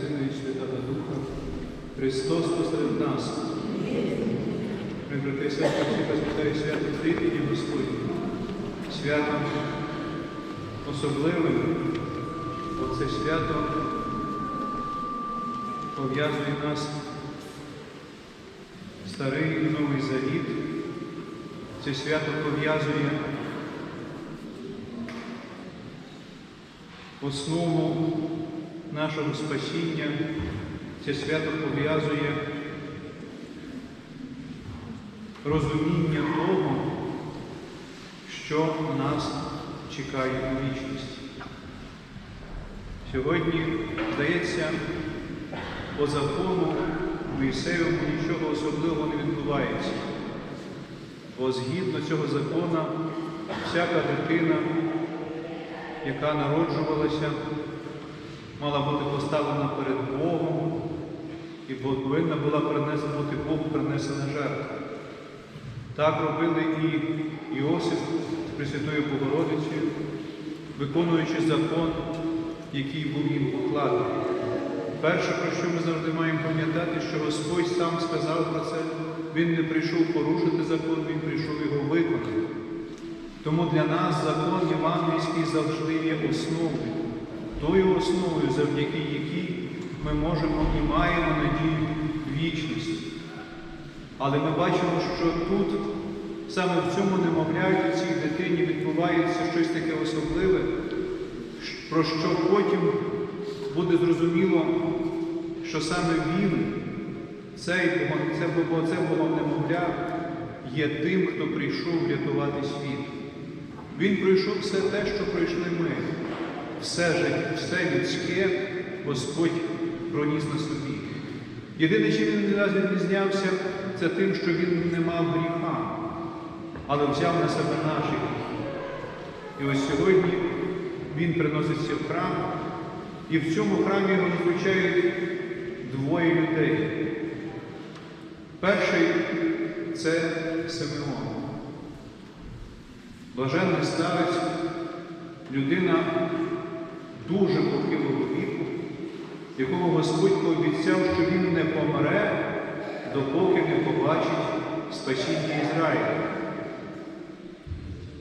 Сина і Святого Духа. Христос посеред нас. Ми, брати і сестри, свято Трипіні Господні. Святом особливим. Оце свято пов'язує нас старий і новий завіт. Це свято пов'язує основу нашого спасіння. Це свято пов'язує розуміння того, що нас чекає у вічності. Сьогодні, здається, по закону Моїсеєвому нічого особливого не відбувається. Бо згідно цього закону, всяка дитина, яка народжувалася, мала бути поставлена перед Богом і повинна була бути Богу принесена жертва. Так робили і Іосиф з Пресвятою Богородицею, виконуючи закон, який був їм покладений. Перше, про що ми завжди маємо пам'ятати, що Господь сам сказав про це, Він не прийшов порушити закон, Він прийшов його виконати. Тому для нас закон Євангельський завжди є основою, тою основою, завдяки якій ми можемо і маємо надію вічності. Але ми бачимо, що тут, саме в цьому немовляють цій дитині відбувається щось таке особливе, про що потім буде зрозуміло, що саме він, цей це, Бого- це Богом немовля, є тим, хто прийшов врятувати світ. Він пройшов все те, що пройшли ми. Все життя, все людське Господь проніс на собі. Єдине, чим він не раз відрізнявся, це тим, що він не мав гріха, але взяв на себе наші гріхи. І ось сьогодні він приноситься в храм, і в цьому храмі його зустрічають двоє людей. Перший це Симеон. Блаженний старець, людина дуже похилого віку, якого Господь пообіцяв, що він не помре, допоки не побачить спасіння Ізраїля.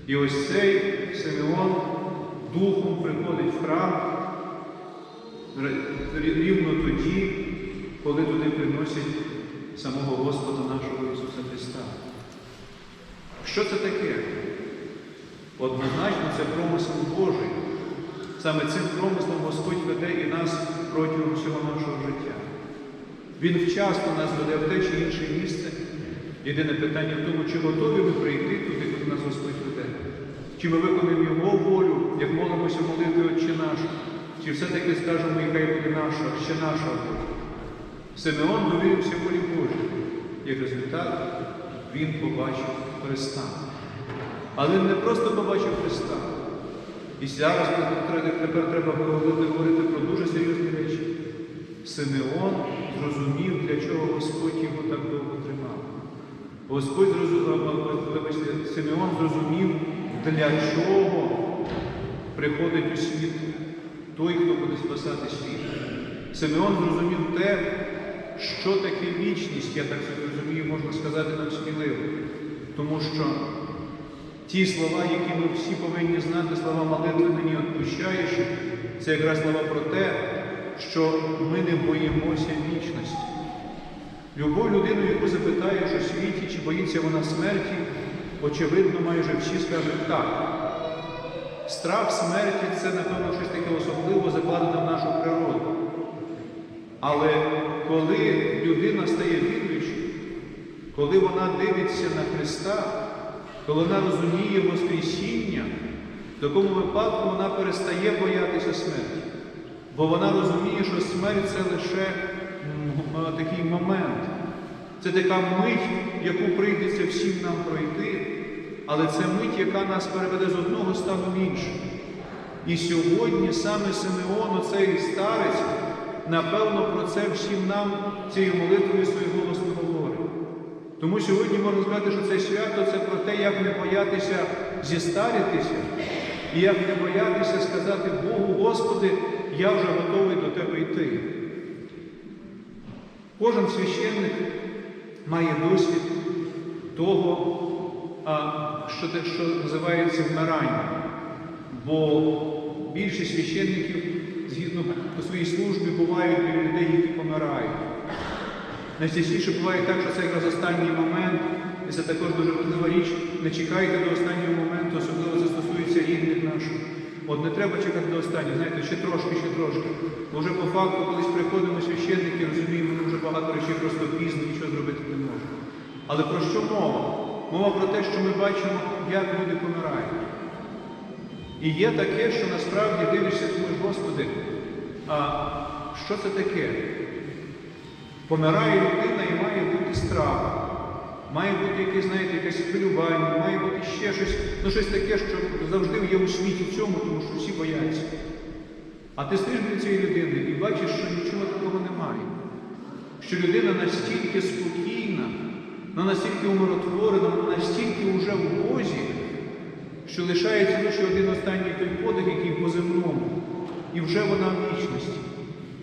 І ось цей Симеон духом приходить в храм рівно тоді, коли туди приносять самого Господа нашого Ісуса Христа. Що це таке? Однозначно це промисел Божий. Саме цим промислом Господь веде і нас протягом всього нашого життя. Він вчасно нас веде в те чи інше місце. Єдине питання в тому, чи готові ми прийти туди, куди нас Господь веде. Чи ми виконуємо Його волю, як молимося молити Отче наш, чи все-таки скажемо, хай буде наша, ще наша воля. Симеон довірився волі Божій. Як результат, він побачив Христа. Але не просто побачив Христа. І зараз тепер треба говорити, про дуже серйозні речі. Симеон зрозумів, для чого Господь його так довго тримав. Господь зрозумів, Симеон зрозумів, для чого приходить у світ той, хто буде спасати світ. Симеон зрозумів те, що таке вічність, я так розумію, можна сказати нам сміливо. Тому що ті слова, які ми всі повинні знати, слова молитви мені відпущаєш, це якраз слова про те, що ми не боїмося вічності. Любу людину, яку запитаєш у світі, чи боїться вона смерті, очевидно, майже всі скажуть так. Страх смерті це, напевно, щось таке особливо закладене в нашу природу. Але коли людина стає віруючою, коли вона дивиться на Христа, коли вона розуміє Воскресіння, в такому випадку вона перестає боятися смерті. Бо вона розуміє, що смерть це лише такий момент. Це така мить, яку прийдеться всім нам пройти, але це мить, яка нас переведе з одного стану в інший. І сьогодні саме Симеон, оцей старець, напевно, про це всім нам цією молитвою своєю говорить. Тому сьогодні можна сказати, що це свято це про те, як не боятися зістаритися, і як не боятися сказати Богу, Господи, я вже готовий до тебе йти. Кожен священник має досвід того, що, що називається вмирання. Бо більшість священників, згідно по своїй службі, бувають біля людей, які помирають. Найчастіше буває так, що це якраз останній момент, і це також дуже важлива річ. Не чекайте до останнього моменту, особливо це стосується рідних наших. От не треба чекати до останнього, знаєте, ще трошки, ще трошки. Бо вже по факту, колись приходимо священники, розуміємо, ми вже багато речей просто пізно, нічого зробити не можемо. Але про що мова? Мова про те, що ми бачимо, як люди помирають. І є таке, що насправді дивишся, думаєш, Господи, а що це таке? Помирає людина і має бути страх. Має бути якесь, знаєте, якесь хвилювання, має бути ще щось, ну щось таке, що завжди є у світі цьому, тому що всі бояться. А ти стоїш біля цієї людини і бачиш, що нічого такого немає. Що людина настільки спокійна, вона настільки умиротворена, вона настільки вже в Бозі, що лишається лише один останній той подих, який по земному, і вже вона в вічності.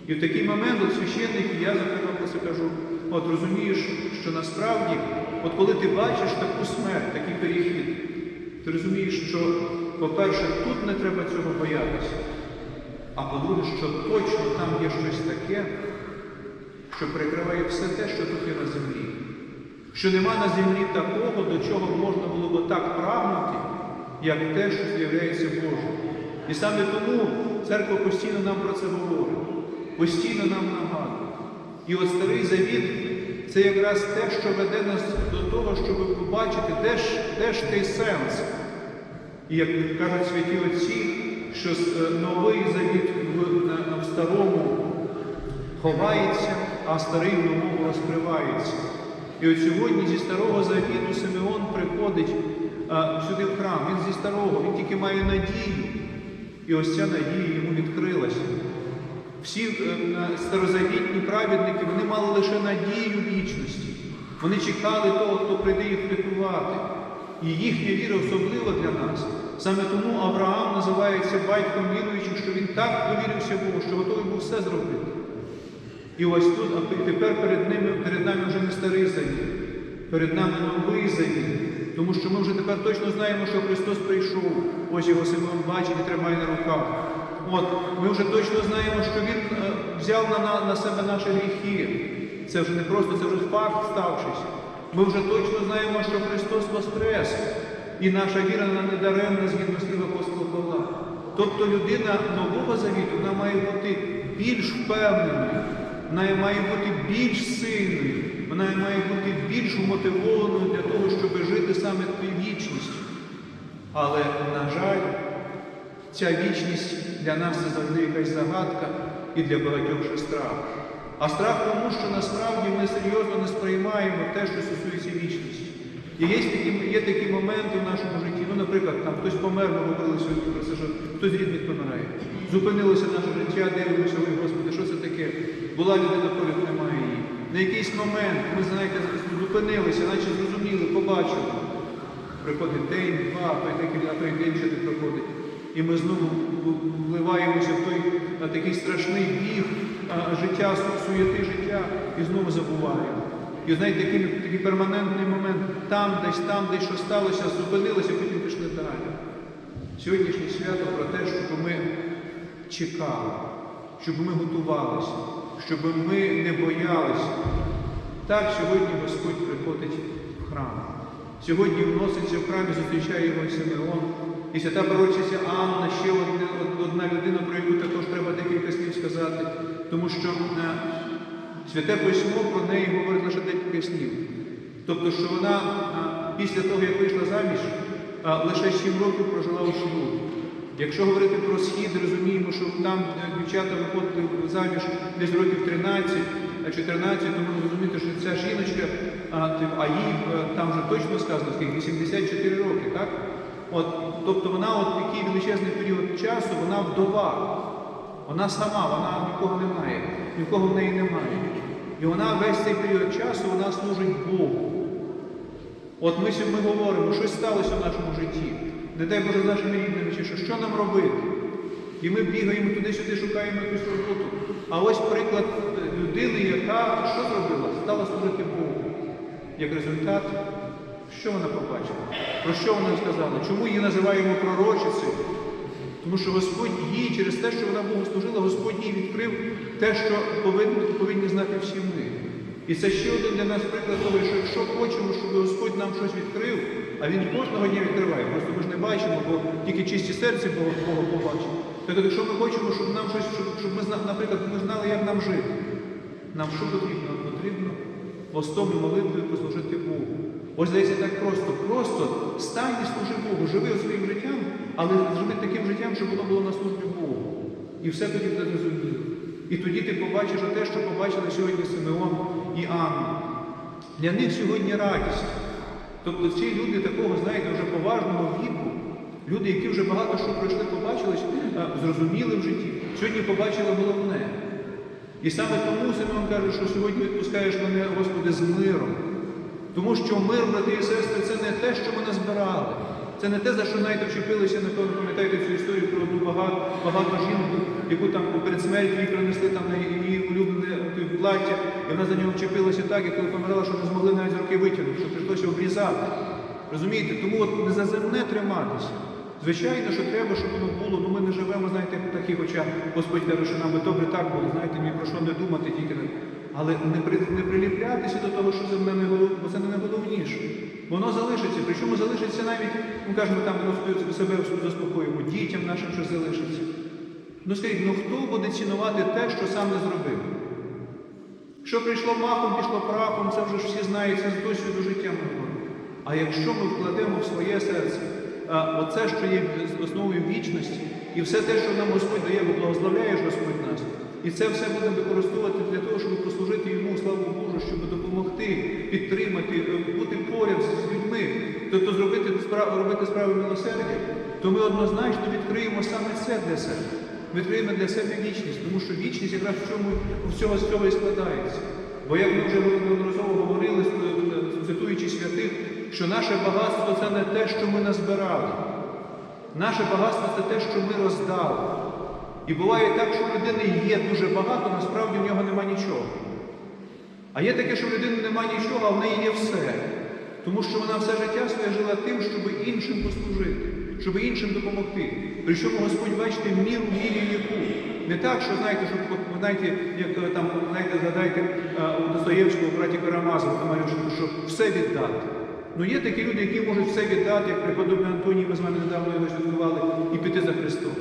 І в такий момент от священник, я зокрема це кажу, от розумієш, що насправді, от коли ти бачиш таку смерть, такий перехід, ти розумієш, що, по-перше, тут не треба цього боятися, а по-друге, що точно там є щось таке, що перекриває все те, що тут є на землі. Що нема на землі такого, до чого можна було б так прагнути, як те, що з'являється Божим. І саме тому церква постійно нам про це говорить, постійно нам нагадує. І от старий завіт це якраз те, що веде нас до того, щоб побачити, де ж, де ж той сенс. І як кажуть святі отці, що е, новий завіт в, в старому ховається, а старий в новому розкривається. І от сьогодні зі старого завіту Симеон приходить а, сюди в храм. Він зі старого, він тільки має надію. І ось ця надія йому відкрилася. Всі е, старозавітні праведники вони мали лише надію вічності. Вони чекали того, хто прийде їх врятувати. І їхня віра особлива для нас. Саме тому Авраам називається батьком віруючих, що він так довірився Богу, що готовий був все зробити. І ось тут, а тепер перед ними, перед нами вже не старий завіт, перед нами новий завіт. Тому що ми вже тепер точно знаємо, що Христос прийшов. Ось його Симон бачить і тримає на руках. От, ми вже точно знаємо, що Він е, взяв на, на, на себе наші гріхи. Це вже не просто, це вже факт ставшись. Ми вже точно знаємо, що Христос Воскрес. І наша віра вона не даремна згідно слів апостола Павла. Тобто людина нового завіту вона має бути більш впевненою, вона має бути більш сильною, вона має бути більш мотивованою для того, щоб жити саме тою вічністю. Але, на жаль, ця вічність для нас це завжди якась загадка і для багатьох ще страх. А страх тому, що насправді ми серйозно не сприймаємо те, що стосується вічності. І є такі, є такі моменти в нашому житті. Ну, наприклад, там хтось помер, ми говорили сьогодні про це, що хтось рідних помирає. Зупинилося наше життя, дивимося, ой, Господи, що це таке? Була людина поряд, немає її. На якийсь момент ми, знаєте, зупинилися, наче зрозуміли, побачили. Приходить день, два, декілька, той день ще не проходить. І ми знову вливаємося в той а, такий страшний біг життя, суєти життя і знову забуваємо. І знаєте, такий, такий перманентний момент, там десь, там десь що сталося, зупинилося, потім пішли далі. Сьогоднішнє свято про те, щоб ми чекали, щоб ми готувалися, щоб ми не боялися. Так сьогодні Господь приходить в храм. Сьогодні вноситься в храмі, зустрічає його Симеон. І свята пророчиця Анна, ще одна, людина, про яку також треба декілька слів сказати, тому що е, святе письмо про неї говорить лише декілька слів. Тобто, що вона е, після того, як вийшла заміж, е, лише 7 років прожила у шлюбі. Якщо говорити про схід, розуміємо, що там дівчата виходили заміж десь років 13, е, 14, тому розумієте, що ця жіночка, а, їй там вже точно сказано, скільки 84 роки, так? От, тобто вона от такий величезний період часу, вона вдова. Вона сама, вона нікого не має, нікого в неї немає. І вона весь цей період часу вона служить Богу. От ми сьогодні говоримо, щось сталося в нашому житті. Не дай Боже з нашими рідними, чи що, що нам робити? І ми бігаємо туди-сюди, шукаємо якусь роботу. А ось приклад людини, яка що зробила? Стала служити Богу. Як результат, що вона побачила? Про що вона сказала? Чому її називаємо пророчицею? Тому що Господь їй через те, що вона Богу служила, Господь їй відкрив те, що повинні, повинні знати всі ми. І це ще один для нас приклад того, що якщо хочемо, щоб Господь нам щось відкрив, а Він кожного дня відкриває, просто ми ж не бачимо, бо тільки чисті серці Бога, побачимо. Так якщо ми хочемо, щоб нам щось, щоб, щоб ми наприклад, ми знали, як нам жити, нам що потрібно? Потрібно постом і молитвою послужити Богу. Ось здається так просто. Просто стань і служи Богу, живи своїм життям, але живи таким життям, щоб воно було на службі Богу. І все тоді буде зрозуміло. І тоді ти побачиш те, що побачили сьогодні Симеон і Анна. Для них сьогодні радість. Тобто ці люди такого, знаєте, вже поважного віку, люди, які вже багато що пройшли, побачили, е, зрозуміли в житті, сьогодні побачили головне. І саме тому Симеон каже, що сьогодні відпускаєш мене, Господи, з миром. Тому що мир, брати і сестри, це не те, що ми назбирали. Це не те, за що знаєте, вчепилися, напевно, пам'ятаєте цю історію про одну багату, багату жінку, яку там перед смертю їй принесли там на її улюблене плаття, і вона за нього вчепилася так, і коли помирала, що не змогли навіть руки витягнути, що прийшлося обрізати. Розумієте? Тому от не за земне триматися. Звичайно, що треба, щоб воно було. Ну ми не живемо, знаєте, в таких очах. Господь каже, що нам би добре так було, знаєте, ні про що не думати тільки. Але не, при, не приліплятися до того, що земне не голов... бо це не найголовніше. Воно залишиться, причому залишиться навіть, ну кажемо, там ми себе заспокоїмо, дітям нашим що залишиться. Ну скажіть, ну хто буде цінувати те, що сам не зробив? Що прийшло махом, пішло прахом, це вже всі знають, це з досвіду життя ми. А якщо ми вкладемо в своє серце а, оце, що є основою вічності, і все те, що нам Господь дає, бо благословляєш Господь нас, і це все будемо використовувати послужити йому, славу Божу, щоб допомогти, підтримати, е, бути поряд з людьми, тобто зробити справу, робити справи милосердя, то ми однозначно відкриємо саме це для себе. Ми відкриємо для себе вічність, тому що вічність якраз в чому в цього з цього і складається. Бо як ми вже неодноразово говорили, е, цитуючи святих, що наше багатство це не те, що ми назбирали. Наше багатство це те, що ми роздали. І буває так, що в людини є дуже багато, насправді в нього нема нічого. А є таке, що в людини нема нічого, а в неї є все. Тому що вона все життя своє жила тим, щоб іншим послужити, щоб іншим допомогти. Причому Господь, бачите, міру міряє яку. Не так, що знаєте, що знаєте, як е, там, знаєте, згадайте е, у Достоєвського браті Карамазова, говорив, що, все віддати. Ну є такі люди, які можуть все віддати, як преподобний Антоній, ми з вами недавно його святкували, і піти за Христом.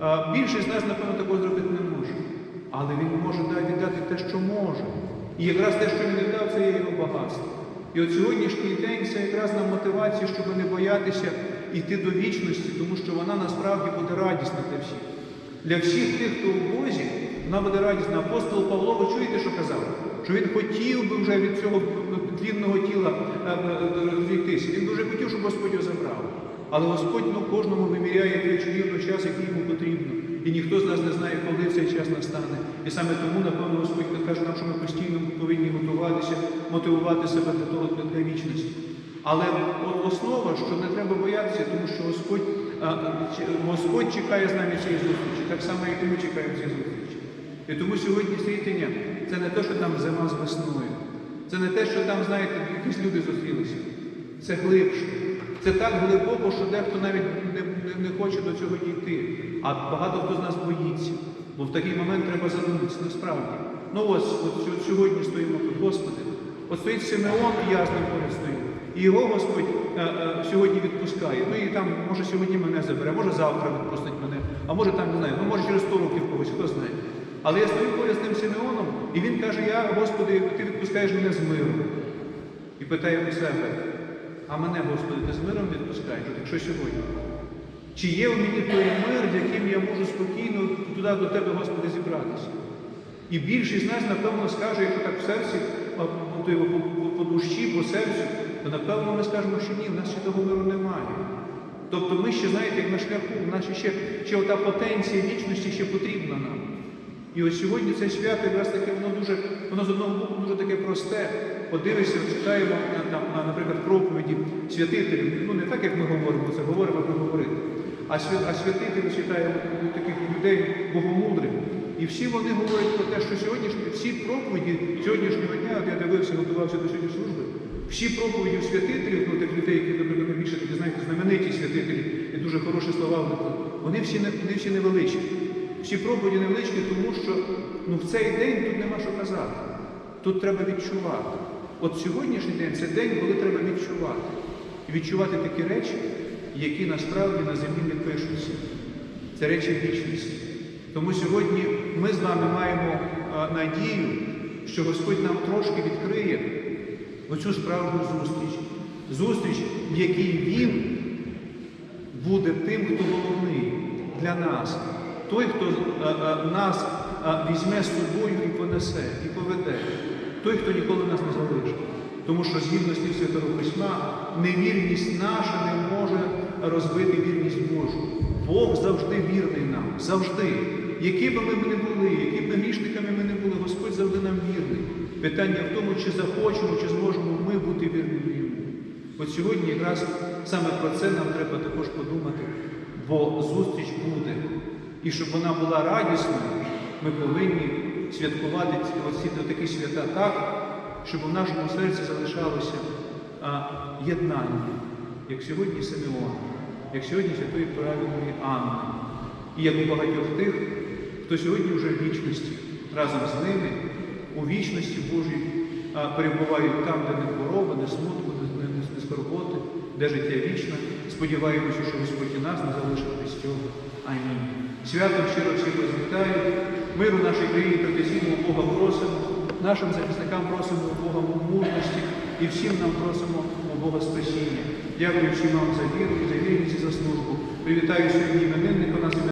А більшість з нас, напевно, такого зробити не може. Але він може да, віддати те, що може. І якраз те, що він віддав, це є його багатство. І от сьогоднішній день це якраз нам мотивація, щоб не боятися йти до вічності, тому що вона насправді буде радісна для всіх. Для всіх тих, хто у Бозі, вона буде радісна. Апостол Павло, ви чуєте, що казав? Що він хотів би вже від цього тлінного тіла е, е, розійтися. Він дуже хотів, щоб Господь його забрав. Але Господь ну, кожному виміряє той чарівний час, який йому потрібно. І ніхто з нас не знає, коли цей час настане. І саме тому, напевно, Господь каже нам, що ми постійно повинні готуватися, мотивувати себе для того для вічності. Але от основа, що не треба боятися, тому що Господь, Господь чекає з нами цієї зустрічі, так само, як і ми чекаємо цієї зустрічі. І тому сьогодні світення це не те, що там зима з весною. Це не те, що там, знаєте, якісь люди зустрілися. Це глибше. Це так глибоко, що дехто навіть не, не, не хоче до цього дійти. А багато хто з нас боїться. Бо в такий момент треба задуматися насправді. Ну ось, от сьогодні стоїмо тут, Господи. От стоїть Симеон, і я з ним поряд стою. І його Господь е, е, сьогодні відпускає. Ну і там, може, сьогодні мене забере, може завтра відпустить мене, а може там не знаю, ну може через 100 років когось, хто знає. Але я стою поряд з тим Симеоном, і він каже: Я, Господи, ти відпускаєш мене з миром. І питає у себе, а мене, Господи, ти з миром відпускаєш, якщо сьогодні? Чи є в мені той мир, з яким я можу спокійно туди до Тебе, Господи, зібратися? І більшість з нас, напевно, скаже, якщо так в серці, по, душі, по серцю, то напевно ми скажемо, що ні, в нас ще того миру немає. Тобто ми ще, знаєте, як на шляху, в нас ще, ще ота потенція вічності ще потрібна нам. І ось сьогодні це свято якраз таке, воно дуже, воно з одного боку дуже таке просте. Подивишся, читаємо, наприклад, проповіді святителів. Ну не так, як ми говоримо це, говоримо, як ми говорити. А, свя, а святителі читаємо, таких людей богомудрих. І всі вони говорять про те, що сьогоднішні всі проповіді сьогоднішнього дня, от я дивився, готувався до сьогодні служби, всі проповіді святителів, ну тих людей, які, наприклад, найбільше такі, знаєте, знамениті святителі, і дуже хороші слова в них, вони всі, не- всі невеличкі. Всі проповіді невеличкі, тому що ну, в цей день тут нема що казати. Тут треба відчувати. От сьогоднішній день це день, коли треба відчувати. І відчувати такі речі, які насправді на землі не пишуться. Це речі вічності. Тому сьогодні ми з вами маємо надію, що Господь нам трошки відкриє оцю справжню зустріч. Зустріч, в якій Він буде тим, хто головний для нас. Той, хто нас візьме з собою і понесе, і поведе. Той, хто ніколи нас не залишить. Тому що згідно слів Святого Письма, невірність наша не може розбити вірність Божу. Бог завжди вірний нам, завжди. Які б ми не були, які б ми грішниками ми не були, Господь завжди нам вірний. Питання в тому, чи захочемо, чи зможемо ми бути вірними йому. От сьогодні якраз саме про це нам треба також подумати, бо зустріч буде. І щоб вона була радісною, ми повинні святкувати ці оці такі свята так, щоб у нашому серці залишалося єднання, як сьогодні Симеон, як сьогодні святої правильної Анни, і як у багатьох тих, хто сьогодні вже в вічності разом з ними, у вічності Божій перебувають там, де не хвороба, не смутку, не, скорботи, де життя вічне. Сподіваємося, що Господь і нас не залишив без цього. Амінь. Святом щиро всіх вас вітаю. Миру нашій країні традиційного Бога просимо. Нашим захисникам просимо у Бога мужності і всім нам просимо у Бога спасіння. Дякую всім вам за віру за вірність за службу. Привітаю сьогодні іменинника нас